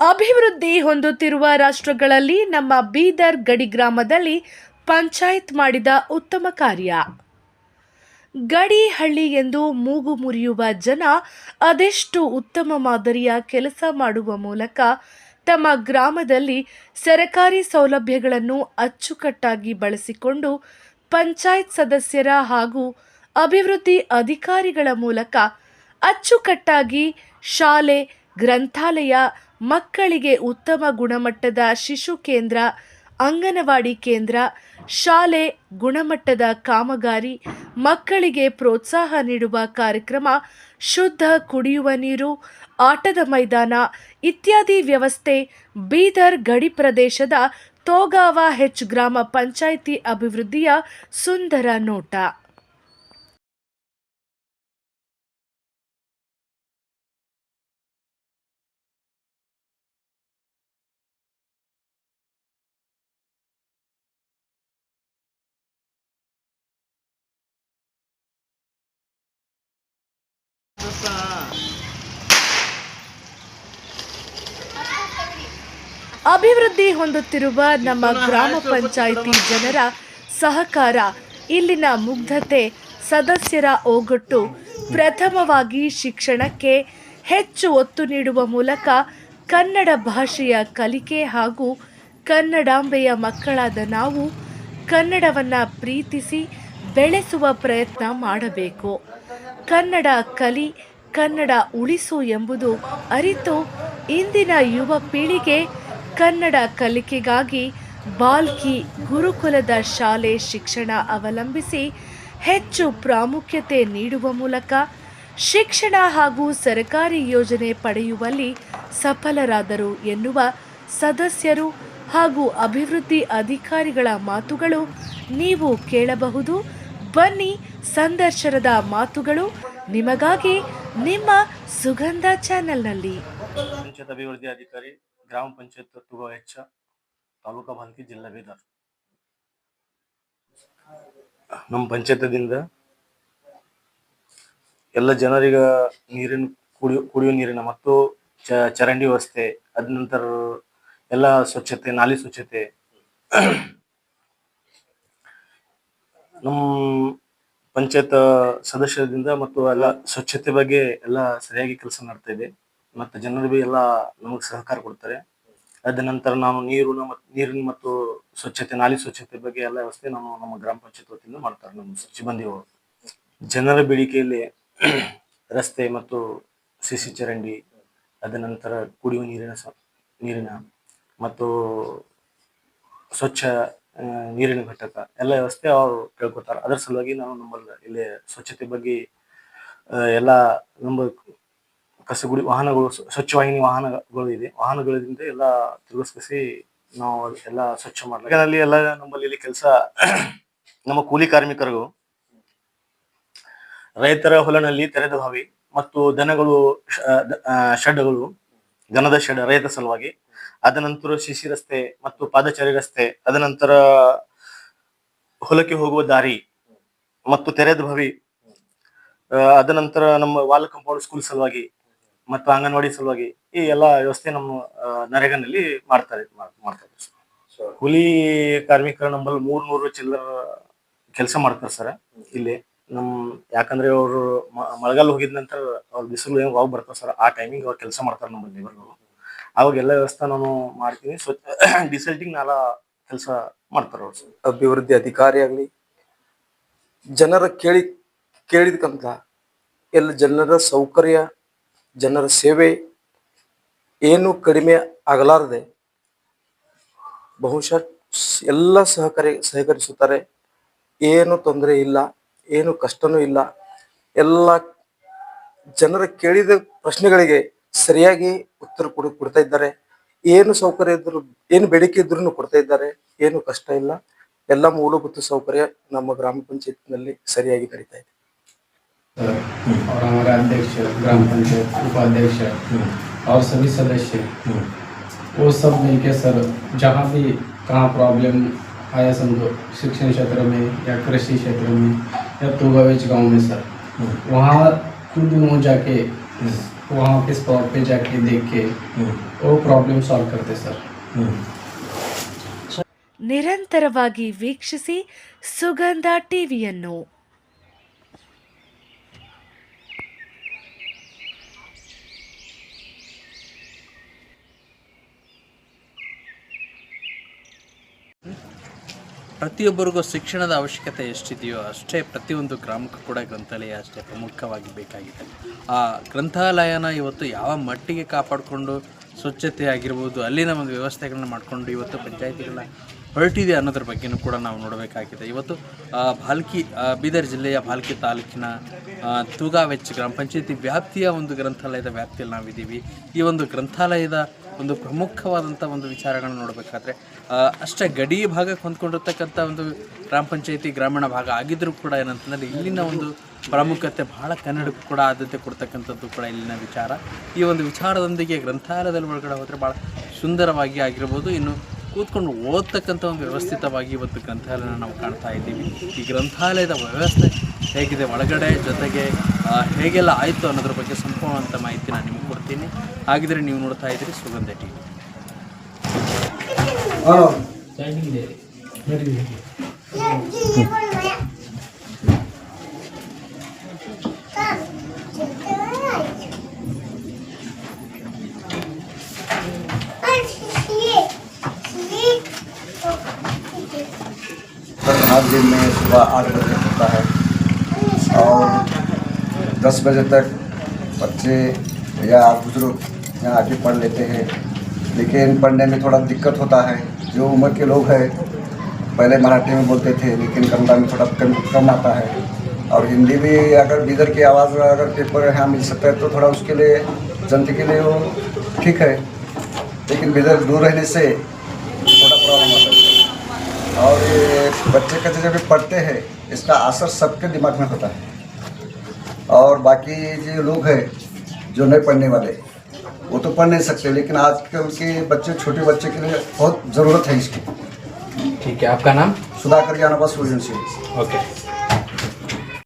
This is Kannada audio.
ಅಭಿವೃದ್ಧಿ ಹೊಂದುತ್ತಿರುವ ರಾಷ್ಟ್ರಗಳಲ್ಲಿ ನಮ್ಮ ಬೀದರ್ ಗಡಿ ಗ್ರಾಮದಲ್ಲಿ ಪಂಚಾಯತ್ ಮಾಡಿದ ಉತ್ತಮ ಕಾರ್ಯ. ಗಡಿ ಹಳ್ಳಿ ಎಂದು ಮೂಗು ಮುರಿಯುವ ಜನ ಅದೆಷ್ಟು ಉತ್ತಮ ಮಾದರಿಯ ಕೆಲಸ ಮಾಡುವ ಮೂಲಕ ತಮ್ಮ ಗ್ರಾಮದಲ್ಲಿ ಸರಕಾರಿ ಸೌಲಭ್ಯಗಳನ್ನು ಅಚ್ಚುಕಟ್ಟಾಗಿ ಬಳಸಿಕೊಂಡು ಪಂಚಾಯತ್ ಸದಸ್ಯರ ಹಾಗೂ ಅಭಿವೃದ್ಧಿ ಅಧಿಕಾರಿಗಳ ಮೂಲಕ ಅಚ್ಚುಕಟ್ಟಾಗಿ ಶಾಲೆ, ಗ್ರಂಥಾಲಯ, ಮಕ್ಕಳಿಗೆ ಉತ್ತಮ ಗುಣಮಟ್ಟದ ಶಿಶು ಕೇಂದ್ರ, ಅಂಗನವಾಡಿ ಕೇಂದ್ರ, ಶಾಲೆ, ಗುಣಮಟ್ಟದ ಕಾಮಗಾರಿ, ಮಕ್ಕಳಿಗೆ ಪ್ರೋತ್ಸಾಹ ನೀಡುವ ಕಾರ್ಯಕ್ರಮ, ಶುದ್ಧ ಕುಡಿಯುವ ನೀರು ಆಟದ ಮೈದಾನ ಇತ್ಯಾದಿ ವ್ಯವಸ್ಥೆ ಬೀದರ್ ಗಡಿ ಪ್ರದೇಶದ ತೋಗಾವ ಹೆಚ್ ಗ್ರಾಮ ಪಂಚಾಯಿತಿ ಅಭಿವೃದ್ಧಿಯ ಸುಂದರ ನೋಟ. ಅಭಿವೃದ್ಧಿ ಹೊಂದುತ್ತಿರುವ ನಮ್ಮ ಗ್ರಾಮ ಪಂಚಾಯಿತಿ ಜನರ ಸಹಕಾರ ಇಲ್ಲಿನ ಮುಗ್ಧತೆ ಸದಸ್ಯರ ಓಗೊಟ್ಟು ಪ್ರಥಮವಾಗಿ ಶಿಕ್ಷಣಕ್ಕೆ ಹೆಚ್ಚು ಒತ್ತು ನೀಡುವ ಮೂಲಕ ಕನ್ನಡ ಭಾಷೆಯ ಕಲಿಕೆ ಹಾಗೂ ಕನ್ನಡಾಂಬೆಯ ಮಕ್ಕಳಾದ ನಾವು ಕನ್ನಡವನ್ನು ಪ್ರೀತಿಸಿ ಬೆಳೆಸುವ ಪ್ರಯತ್ನ ಮಾಡಬೇಕು. ಕನ್ನಡ ಕಲಿ ಕನ್ನಡ ಉಳಿಸು ಎಂಬುದು ಅರಿತು ಇಂದಿನ ಯುವ ಪೀಳಿಗೆ ಕನ್ನಡ ಕಲಿಕೆಗಾಗಿ ಬಾಲ್ಕಿ ಗುರುಕುಲದ ಶಾಲೆ ಶಿಕ್ಷಣ ಅವಲಂಬಿಸಿ ಹೆಚ್ಚು ಪ್ರಾಮುಖ್ಯತೆ ನೀಡುವ ಮೂಲಕ ಶಿಕ್ಷಣ ಹಾಗೂ ಸರ್ಕಾರಿ ಯೋಜನೆ ಪಡೆಯುವಲ್ಲಿ ಸಫಲರಾದರು ಎನ್ನುವ ಸದಸ್ಯರು ಹಾಗೂ ಅಭಿವೃದ್ಧಿ ಅಧಿಕಾರಿಗಳ ಮಾತುಗಳು ನೀವು ಕೇಳಬಹುದು. ಬನ್ನಿ ಸಂದರ್ಶನದ ಮಾತುಗಳು ನಿಮಗಾಗಿ ನಿಮ್ಮ ಸುಗಂಧ ಚಾನೆಲ್ನಲ್ಲಿ. ಅಭಿವೃದ್ಧಿ ಅಧಿಕಾರಿ ಗ್ರಾಮ ಪಂಚಾಯತ್ ತುಗೋ ಹೆಚ್ಚ ತಾಲೂಕಾ ಬಾಲ್ಕಿ ಜಿಲ್ಲಾ ಬೀದರ್. ನಮ್ಮ ಪಂಚಾಯತದಿಂದ ಎಲ್ಲ ಜನರಿಗ ನೀರಿನ ಕುಡಿಯೋ ಕುಡಿಯೋ ನೀರಿನ ಮತ್ತು ಚರಂಡಿ ವ್ಯವಸ್ಥೆ, ಅದ ನಂತರ ಎಲ್ಲ ಸ್ವಚ್ಛತೆ, ನಾಲಿ ಸ್ವಚ್ಛತೆ. ನಮ್ಮ ಪಂಚಾಯತ್ ಸದಸ್ಯರಿಂದ ಮತ್ತು ಎಲ್ಲ ಸ್ವಚ್ಛತೆ ಬಗ್ಗೆ ಎಲ್ಲ ಸರಿಯಾಗಿ ಕೆಲಸ ಮಾಡ್ತಾ ಇದೆ. ಮತ್ತು ಜನರು ಬಿ ಎಲ್ಲ ನಮಗೆ ಸಹಕಾರ ಕೊಡ್ತಾರೆ. ಅದ ನಂತರ ನಾನು ನೀರು ಮತ್ತು ನೀರಿನ ಮತ್ತು ಸ್ವಚ್ಛತೆ, ನಾಲಿ ಸ್ವಚ್ಛತೆ ಬಗ್ಗೆ ಎಲ್ಲ ವ್ಯವಸ್ಥೆ ನಾನು ನಮ್ಮ ಗ್ರಾಮ ಪಂಚಾಯತ್ ವತಿಯಿಂದ ಮಾಡ್ತಾರೆ ನಮ್ಮ ಸಿಬ್ಬಂದಿಗಳು ಜನರ ಬೇಡಿಕೆಯಲ್ಲಿ ರಸ್ತೆ ಮತ್ತು ಸಿಸಿ ಚರಂಡಿ, ಅದ ನಂತರ ಕುಡಿಯುವ ನೀರಿನ ನೀರಿನ ಮತ್ತು ಸ್ವಚ್ಛ ನೀರಿನ ಘಟಕ ಎಲ್ಲ ವ್ಯವಸ್ಥೆ ಅವರು ಕೇಳ್ಕೊತಾರೆ. ಅದರ ಸಲುವಾಗಿ ನಾವು ನಮ್ಮಲ್ಲಿ ಇಲ್ಲಿ ಸ್ವಚ್ಛತೆ ಬಗ್ಗೆ ಎಲ್ಲ ನಮ್ಮ ಕಸಗುಡಿ ವಾಹನಗಳು ಸ್ವ- ಸ್ವಚ್ಛವಾಹಿನಿ ವಾಹನಗಳು ಇದೆ. ವಾಹನಗಳಿಂದ ಎಲ್ಲ ತಿರುಗಿಸಿ ನಾವು ಎಲ್ಲ ಸ್ವಚ್ಛ ಮಾಡ್ಲಿಕ್ಕೆ ಅಲ್ಲಿ ಎಲ್ಲ ನಮ್ಮಲ್ಲಿ ಕೆಲಸ ನಮ್ಮ ಕೂಲಿ ಕಾರ್ಮಿಕರು ರೈತರ ಹೊಲನಲ್ಲಿ ತೆರೆದ ಬಾವಿ ಮತ್ತು ದನಗಳು ಶೆಡ್ಗಳು, ದನದ ಶೆಡ್ ರೈತ ಸಲುವಾಗಿ. ಅದ ನಂತರ ಶಿಶಿ ರಸ್ತೆ ಮತ್ತು ಪಾದಚಾರಿ ರಸ್ತೆ, ಅದ ನಂತರ ಹೊಲಕ್ಕೆ ಹೋಗುವ ದಾರಿ ಮತ್ತು ತೆರೆದ ಬಾವಿ. ಅದನಂತರ ಅದ ನಂತರ ನಮ್ಮ ವಾಲ್ ಕಂಪೌಂಡ್ ಸ್ಕೂಲ್ ಸಲುವಾಗಿ ಮತ್ತು ಅಂಗನವಾಡಿ ಸಲುವಾಗಿ ಈ ಎಲ್ಲ ವ್ಯವಸ್ಥೆ ನಮ್ಮ ನರೇಗನಲ್ಲಿ ಮಾಡ್ತಾರೆ ಮಾಡ್- ಮಾಡ್ತಾರೆ. ಕೂಲಿ ಕಾರ್ಮಿಕರು ನಮ್ಮಲ್ಲಿ ಮೂರ್ ನೂರು ಚಿಲ್ಲರ ಕೆಲಸ ಮಾಡ್ತಾರೆ ಸರ್ ಇಲ್ಲಿ. ನಮ್ ಯಾಕಂದ್ರೆ ಅವರು ಮಳೆಗಾಲ ಹೋಗಿದ ನಂತರ ಅವ್ರ ಬಿಸಿಲು ಹೆಂಗ್ ಹೋಗಿ ಬರ್ತಾರೆ ಸರ್ ಆ ಟೈಮಿಂಗ್ ಅವ್ರು ಕೆಲಸ ಮಾಡ್ತಾರೆ ನಮ್ಮ ಲೇಬರ್ಗಳು ಅವಾಗ ಎಲ್ಲ ವ್ಯವಸ್ಥೆ ನಾನು ಮಾಡ್ತೀನಿ. ಸ್ವಚ್ಛ ಡಿಸಲ್ಟಿಂಗ್ ನಾಲ ಕೆಲಸ ಮಾಡ್ತಾರೆ ಅವ್ರು ಸರ್. ಅಭಿವೃದ್ಧಿ ಅಧಿಕಾರಿ ಆಗಲಿ ಜನರ ಕೇಳಿ ಕೇಳಿದಕ್ಕಂತ ಎಲ್ಲ ಜನರ ಸೌಕರ್ಯ ಜನರ ಸೇವೆ ಏನು ಕಡಿಮೆ ಆಗಲಾರದೆ ಬಹುಶಃ ಎಲ್ಲ ಸಹಕಾರಿ ಸಹಕರಿಸುತ್ತಾರೆ. ಏನು ತೊಂದರೆ ಇಲ್ಲ, ಏನು ಕಷ್ಟನೂ ಇಲ್ಲ. ಎಲ್ಲ ಜನರ ಕೇಳಿದ ಪ್ರಶ್ನೆಗಳಿಗೆ ಸರಿಯಾಗಿ ಉತ್ತರ ಕೊಡ ಕೊಡ್ತಾ ಇದ್ದಾರೆ. ಏನು ಸೌಕರ್ಯ ಇದ್ರು, ಏನು ಬೇಡಿಕೆ ಇದ್ರು ಕೊಡ್ತಾ ಇದ್ದಾರೆ. ಏನು ಕಷ್ಟ ಇಲ್ಲ. ಎಲ್ಲ ಮೂಲಭೂತ ಸೌಕರ್ಯ ನಮ್ಮ ಗ್ರಾಮ ಪಂಚಾಯತ್ನಲ್ಲಿ ಸರಿಯಾಗಿ ನಡೀತಾ ಇದೆ. और हमारे अध्यक्ष ग्राम पंचायत उपाध्यक्ष और सभी सदस्य वो सब मिलके सर जहाँ भी कहाँ प्रॉब्लम आया समझो शिक्षण क्षेत्र में या कृषि क्षेत्र में या तुगावेच गांव में सर वहाँ खुद वहाँ जाके वहाँ पे स्पॉट पे जाके देख के वो प्रॉब्लम सॉल्व करते सर ನಿರಂತರವಾಗಿ ವೀಕ್ಷಿಸಿ ಸುಗಂಧ ಟಿವಿಯನ್ನು ಪ್ರತಿಯೊಬ್ಬರಿಗೂ ಶಿಕ್ಷಣದ ಅವಶ್ಯಕತೆ ಎಷ್ಟಿದೆಯೋ ಅಷ್ಟೇ ಪ್ರತಿಯೊಂದು ಗ್ರಾಮಕ್ಕೂ ಕೂಡ ಗ್ರಂಥಾಲಯ ಅಷ್ಟೇ ಪ್ರಮುಖವಾಗಿ ಬೇಕಾಗಿದೆ. ಆ ಗ್ರಂಥಾಲಯನ ಇವತ್ತು ಯಾವ ಮಟ್ಟಿಗೆ ಕಾಪಾಡಿಕೊಂಡು ಸ್ವಚ್ಛತೆ ಆಗಿರ್ಬೋದು ಅಲ್ಲಿನ ಒಂದು ವ್ಯವಸ್ಥೆಗಳನ್ನ ಮಾಡಿಕೊಂಡು ಇವತ್ತು ಪಂಚಾಯತಿಗಳನ್ನ ಹೊರಟಿದೆ ಅನ್ನೋದ್ರ ಬಗ್ಗೆನೂ ಕೂಡ ನಾವು ನೋಡಬೇಕಾಗಿದೆ. ಇವತ್ತು ಭಾಲ್ಕಿ ಬೀದರ್ ಜಿಲ್ಲೆಯ ಭಾಲ್ಕಿ ತಾಲೂಕಿನ ತೂಗಾವೆಚ್ಚ ತೂಗಾವೆಚ್ ಗ್ರಾಮ ಪಂಚಾಯತಿ ವ್ಯಾಪ್ತಿಯ ಒಂದು ಗ್ರಂಥಾಲಯದ ವ್ಯಾಪ್ತಿಯಲ್ಲಿ ನಾವಿದ್ದೀವಿ. ಈ ಒಂದು ಗ್ರಂಥಾಲಯದ ಒಂದು ಪ್ರಮುಖವಾದಂಥ ಒಂದು ವಿಚಾರಗಳನ್ನು ನೋಡಬೇಕಾದ್ರೆ ಅಷ್ಟೇ ಗಡಿ ಭಾಗಕ್ಕೆ ಹೊಂದ್ಕೊಂಡಿರ್ತಕ್ಕಂಥ ಒಂದು ಗ್ರಾಮ ಪಂಚಾಯಿತಿ, ಗ್ರಾಮೀಣ ಭಾಗ ಆಗಿದ್ದರೂ ಕೂಡ ಏನಂತಂದರೆ ಇಲ್ಲಿನ ಒಂದು ಪ್ರಾಮುಖ್ಯತೆ ಬಹಳ ಕನ್ನಡಕ್ಕೂ ಕೂಡ ಆದ್ಯತೆ ಕೊಡ್ತಕ್ಕಂಥದ್ದು ಕೂಡ ಇಲ್ಲಿನ ವಿಚಾರ. ಈ ಒಂದು ವಿಚಾರದೊಂದಿಗೆ ಗ್ರಂಥಾಲಯದಲ್ಲಿ ಒಳಗಡೆ ಹೋದರೆ ಭಾಳ ಸುಂದರವಾಗಿ ಆಗಿರ್ಬೋದು. ಇನ್ನು ಕೂತ್ಕೊಂಡು ಓದ್ತಕ್ಕಂಥ ಒಂದು ವ್ಯವಸ್ಥಿತವಾಗಿ ಇವತ್ತು ಗ್ರಂಥಾಲಯನ ನಾವು ಕಾಣ್ತಾ ಇದ್ದೀವಿ. ಈ ಗ್ರಂಥಾಲಯದ ವ್ಯವಸ್ಥೆ ಹೇಗಿದೆ, ಒಳಗಡೆ ಜೊತೆಗೆ ಹೇಗೆಲ್ಲ ಆಯಿತು ಅನ್ನೋದ್ರ ಬಗ್ಗೆ ಸಂಪೂರ್ಣವಂತ ಮಾಹಿತಿ ನಾನು ನಿಮಗೆ ಕೊಡ್ತೀನಿ ಹಾಗಿದ್ರೆ ನೀವು ನೋಡ್ತಾ ಇದ್ದೀರಿ ಸುಗಂಧ ಟಿ ವಿ सर हर दिन में सुबह आठ बजे होता है और दस बजे तक बच्चे या बुज़ुर्ग यहाँ आके पढ़ लेते हैं। लेकिन पढ़ने में थोड़ा दिक्कत होता है। जो उम्र के लोग हैं, पहले मराठी में बोलते थे, लेकिन कन्नड़ा में थोड़ा कम कम आता है। और हिंदी भी अगर बीदर की आवाज़ अगर पेपर यहाँ मिल सकता है तो थोड़ा उसके लिए, जनता के लिए वो ठीक है। लेकिन बीदर दूर रहने से थोड़ा प्रॉब्लम होता है। और ये बच्चे का जब पढ़ते हैं, इसका असर सबके दिमाग में होता है। और बाकी जो लोग हैं जो नहीं पढ़ने वाले वो तो पढ़ नहीं सकते लेकिन आजकल के बच्चे छोटे बच्चे के लिए बहुत ज़रूरत है इसकी। ठीक है आपका नाम? सुधाकर ज्ञानवास सूर्यवंशी ओके।